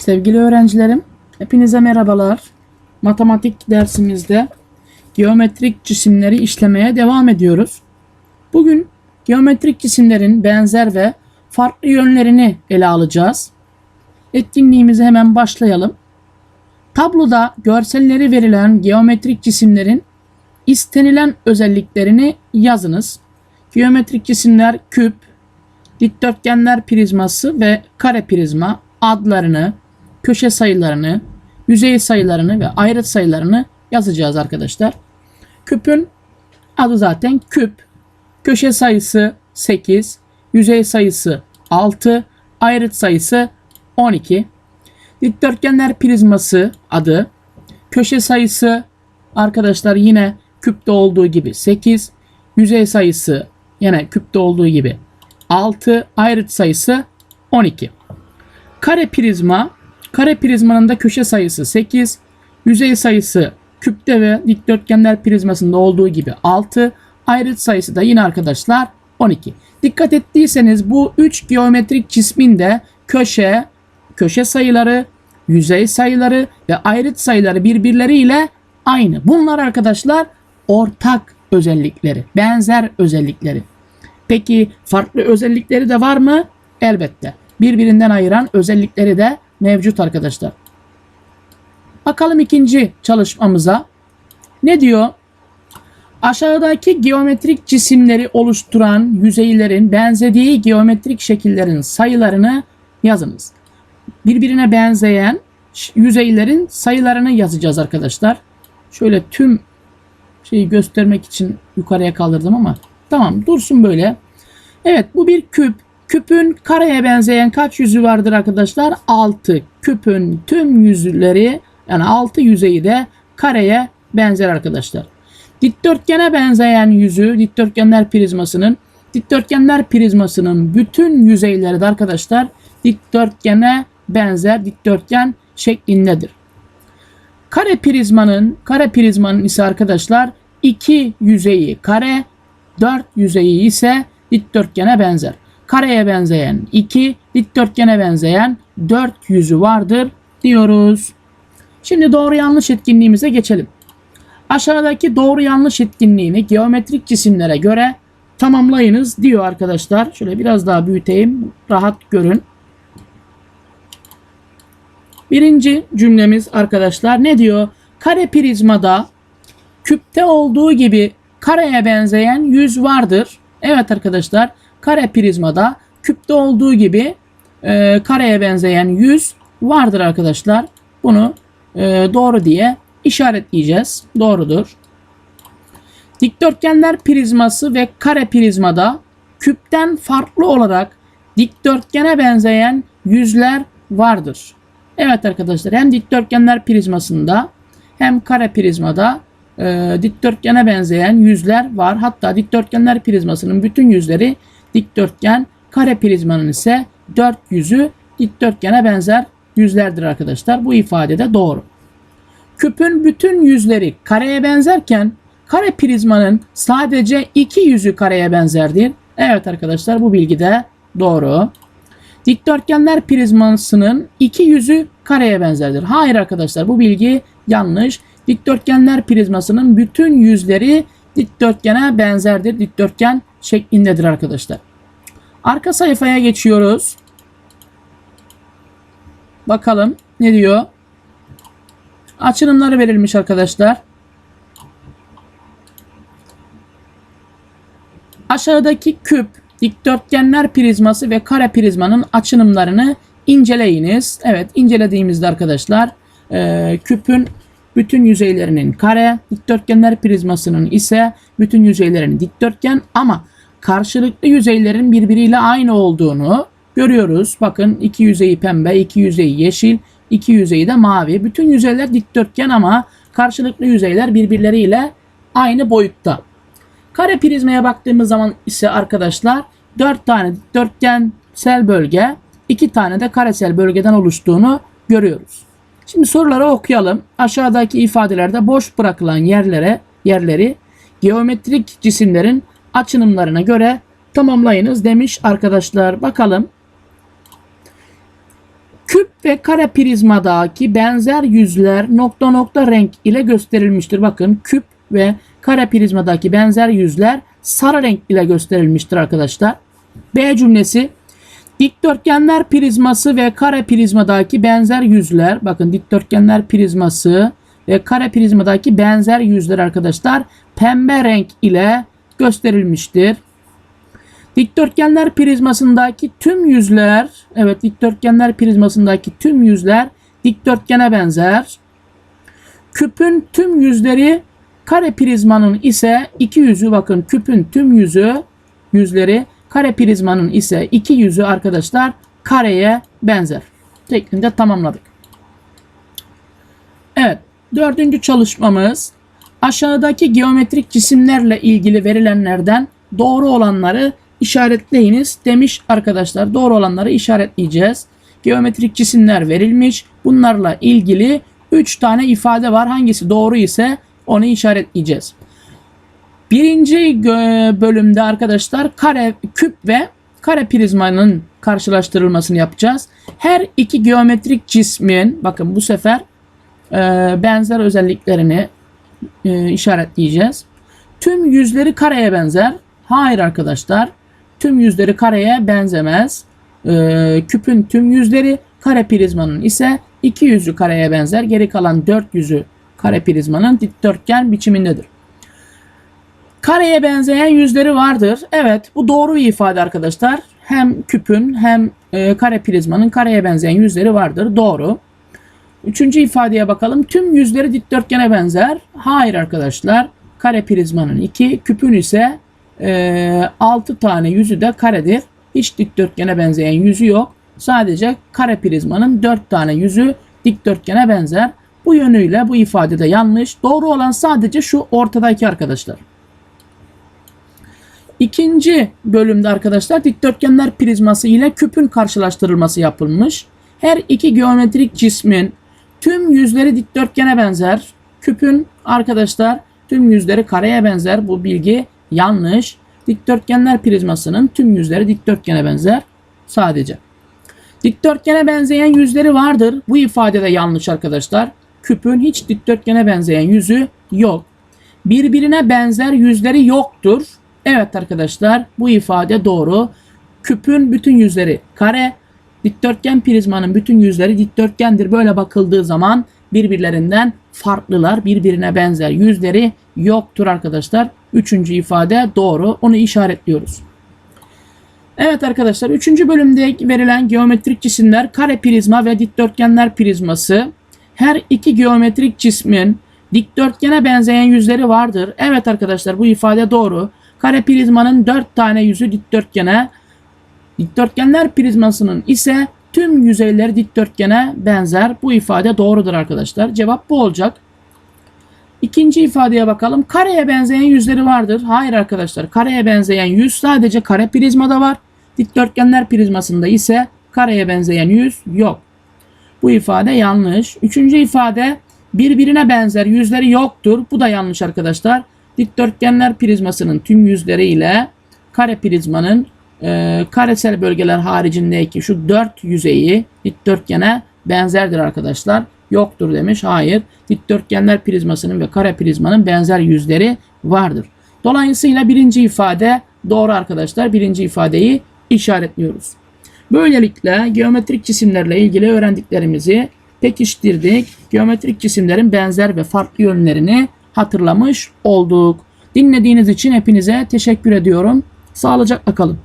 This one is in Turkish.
Sevgili öğrencilerim, hepinize merhabalar. Matematik dersimizde geometrik cisimleri işlemeye devam ediyoruz. Bugün geometrik cisimlerin benzer ve farklı yönlerini ele alacağız. Etkinliğimize hemen başlayalım. Tabloda görselleri verilen geometrik cisimlerin istenilen özelliklerini yazınız. Geometrik cisimler küp, dikdörtgenler prizması ve kare prizma adlarını, köşe sayılarını, yüzey sayılarını ve ayrıt sayılarını yazacağız arkadaşlar. Küpün adı zaten küp. Köşe sayısı 8, yüzey sayısı 6, ayrıt sayısı 12. Dikdörtgenler prizması adı. Köşe sayısı arkadaşlar yine küpte olduğu gibi 8. Yüzey sayısı yine küpte olduğu gibi 6. Ayrıt sayısı 12. Kare prizma. Kare prizmanın da köşe sayısı 8. Yüzey sayısı küpte ve dikdörtgenler prizmasında olduğu gibi 6. Ayrıt sayısı da yine arkadaşlar 12. Dikkat ettiyseniz bu 3 geometrik cismin de köşe, köşe sayıları, yüzey sayıları ve ayrıt sayıları birbirleriyle aynı. Bunlar arkadaşlar ortak özellikleri, benzer özellikleri. Peki farklı özellikleri de var mı? Elbette. Birbirinden ayıran özellikleri de mevcut arkadaşlar. Bakalım ikinci çalışmamıza. Ne diyor? Aşağıdaki geometrik cisimleri oluşturan yüzeylerin benzediği geometrik şekillerin sayılarını yazınız. Birbirine benzeyen yüzeylerin sayılarını yazacağız arkadaşlar. Şöyle tüm şeyi göstermek için yukarıya kaldırdım ama tamam dursun böyle. Evet bu bir küp. Küpün kareye benzeyen kaç yüzü vardır arkadaşlar? 6. Küpün tüm yüzleri yani 6 yüzeyi de kareye benzer arkadaşlar. Dikdörtgene benzeyen yüzü dikdörtgenler prizmasının dikdörtgenler prizmasının bütün yüzeyleri de arkadaşlar dikdörtgene benzer dikdörtgen şeklindedir. Kare prizmanın kare prizmanın ise arkadaşlar iki yüzeyi kare, dört yüzeyi ise dikdörtgene benzer. Kareye benzeyen 2, dikdörtgene benzeyen 4 yüzü vardır diyoruz. Şimdi doğru yanlış etkinliğimize geçelim. Aşağıdaki doğru yanlış etkinliğini geometrik cisimlere göre tamamlayınız diyor arkadaşlar. Şöyle biraz daha büyüteyim. Rahat görün. Birinci cümlemiz arkadaşlar ne diyor? Kare prizmada küpte olduğu gibi kareye benzeyen yüz vardır. Evet arkadaşlar kare prizmada küpte olduğu gibi e, kareye benzeyen yüz vardır arkadaşlar. Bunu e, doğru diye işaretleyeceğiz. Doğrudur. Dikdörtgenler prizması ve kare prizmada küpten farklı olarak dikdörtgene benzeyen yüzler vardır. Evet arkadaşlar hem dikdörtgenler prizmasında hem kare prizmada e, dikdörtgene benzeyen yüzler var. Hatta dikdörtgenler prizmasının bütün yüzleri dikdörtgen, kare prizmanın ise dört yüzü dikdörtgene benzer yüzlerdir arkadaşlar. Bu ifade de doğru. Küpün bütün yüzleri kareye benzerken kare prizmanın sadece iki yüzü kareye benzerdir. Evet arkadaşlar bu bilgi de doğru. Dikdörtgenler prizmasının iki yüzü kareye benzerdir. Hayır arkadaşlar bu bilgi yanlış. Dikdörtgenler prizmasının bütün yüzleri dikdörtgene benzerdir. Dikdörtgen şeklindedir arkadaşlar. Arka sayfaya geçiyoruz. Bakalım ne diyor? Açılımları verilmiş arkadaşlar. Aşağıdaki küp, dikdörtgenler prizması ve kare prizmanın açılımlarını inceleyiniz. Evet incelediğimizde arkadaşlar e, küpün bütün yüzeylerinin kare, dikdörtgenler prizmasının ise bütün yüzeylerinin dikdörtgen ama karşılıklı yüzeylerin birbiriyle aynı olduğunu görüyoruz. Bakın iki yüzeyi pembe, iki yüzeyi yeşil, iki yüzeyi de mavi. Bütün yüzeyler dikdörtgen ama karşılıklı yüzeyler birbirleriyle aynı boyutta. Kare prizmaya baktığımız zaman ise arkadaşlar 4 tane dikdörtgensel bölge, 2 tane de karesel bölgeden oluştuğunu görüyoruz. Şimdi soruları okuyalım. Aşağıdaki ifadelerde boş bırakılan yerlere yerleri geometrik cisimlerin açınımlarına göre tamamlayınız demiş arkadaşlar. Bakalım. Küp ve kare prizmadaki benzer yüzler nokta nokta renk ile gösterilmiştir. Bakın küp ve kare prizmadaki benzer yüzler sarı renk ile gösterilmiştir arkadaşlar. B cümlesi Dikdörtgenler prizması ve kare prizmadaki benzer yüzler. Bakın dikdörtgenler prizması ve kare prizmadaki benzer yüzler arkadaşlar pembe renk ile gösterilmiştir. Dikdörtgenler prizmasındaki tüm yüzler, evet dikdörtgenler prizmasındaki tüm yüzler dikdörtgene benzer. Küpün tüm yüzleri kare prizmanın ise iki yüzü bakın küpün tüm yüzü yüzleri kare prizmanın ise iki yüzü arkadaşlar kareye benzer. Şeklinde tamamladık. Evet dördüncü çalışmamız aşağıdaki geometrik cisimlerle ilgili verilenlerden doğru olanları işaretleyiniz demiş arkadaşlar. Doğru olanları işaretleyeceğiz. Geometrik cisimler verilmiş. Bunlarla ilgili 3 tane ifade var. Hangisi doğru ise onu işaretleyeceğiz. Birinci gö- bölümde arkadaşlar kare, küp ve kare prizmanın karşılaştırılmasını yapacağız. Her iki geometrik cismin bakın bu sefer e, benzer özelliklerini e, işaretleyeceğiz. Tüm yüzleri kareye benzer. Hayır arkadaşlar. Tüm yüzleri kareye benzemez. E, küpün tüm yüzleri kare prizmanın ise iki yüzü kareye benzer. Geri kalan dört yüzü kare prizmanın dikdörtgen biçimindedir. Kareye benzeyen yüzleri vardır. Evet bu doğru bir ifade arkadaşlar. Hem küpün hem e, kare prizmanın kareye benzeyen yüzleri vardır. Doğru. Üçüncü ifadeye bakalım. Tüm yüzleri dikdörtgene benzer. Hayır arkadaşlar. Kare prizmanın 2, küpün ise e, 6 tane yüzü de karedir. Hiç dikdörtgene benzeyen yüzü yok. Sadece kare prizmanın 4 tane yüzü dikdörtgene benzer. Bu yönüyle bu ifade de yanlış. Doğru olan sadece şu ortadaki arkadaşlar. İkinci bölümde arkadaşlar dikdörtgenler prizması ile küpün karşılaştırılması yapılmış. Her iki geometrik cismin tüm yüzleri dikdörtgene benzer. Küpün arkadaşlar tüm yüzleri kareye benzer. Bu bilgi yanlış. Dikdörtgenler prizmasının tüm yüzleri dikdörtgene benzer. Sadece. Dikdörtgene benzeyen yüzleri vardır. Bu ifade de yanlış arkadaşlar. Küpün hiç dikdörtgene benzeyen yüzü yok. Birbirine benzer yüzleri yoktur. Evet arkadaşlar bu ifade doğru. Küpün bütün yüzleri kare, dikdörtgen prizmanın bütün yüzleri dikdörtgendir. Böyle bakıldığı zaman birbirlerinden farklılar, birbirine benzer yüzleri yoktur arkadaşlar. Üçüncü ifade doğru. Onu işaretliyoruz. Evet arkadaşlar 3. bölümde verilen geometrik cisimler kare prizma ve dikdörtgenler prizması. Her iki geometrik cismin dikdörtgene benzeyen yüzleri vardır. Evet arkadaşlar bu ifade doğru. Kare prizmanın 4 tane yüzü dikdörtgene, dikdörtgenler prizmasının ise tüm yüzeyleri dikdörtgene benzer. Bu ifade doğrudur arkadaşlar. Cevap bu olacak. İkinci ifadeye bakalım. Kareye benzeyen yüzleri vardır. Hayır arkadaşlar. Kareye benzeyen yüz sadece kare prizmada var. Dikdörtgenler prizmasında ise kareye benzeyen yüz yok. Bu ifade yanlış. Üçüncü ifade birbirine benzer yüzleri yoktur. Bu da yanlış arkadaşlar. Dikdörtgenler prizmasının tüm yüzleri ile kare prizmanın e, karesel bölgeler haricindeki şu dört yüzeyi dikdörtgene benzerdir arkadaşlar. Yoktur demiş. Hayır. Dikdörtgenler prizmasının ve kare prizmanın benzer yüzleri vardır. Dolayısıyla birinci ifade doğru arkadaşlar. Birinci ifadeyi işaretliyoruz. Böylelikle geometrik cisimlerle ilgili öğrendiklerimizi pekiştirdik. Geometrik cisimlerin benzer ve farklı yönlerini hatırlamış olduk. Dinlediğiniz için hepinize teşekkür ediyorum. Sağlıcakla kalın.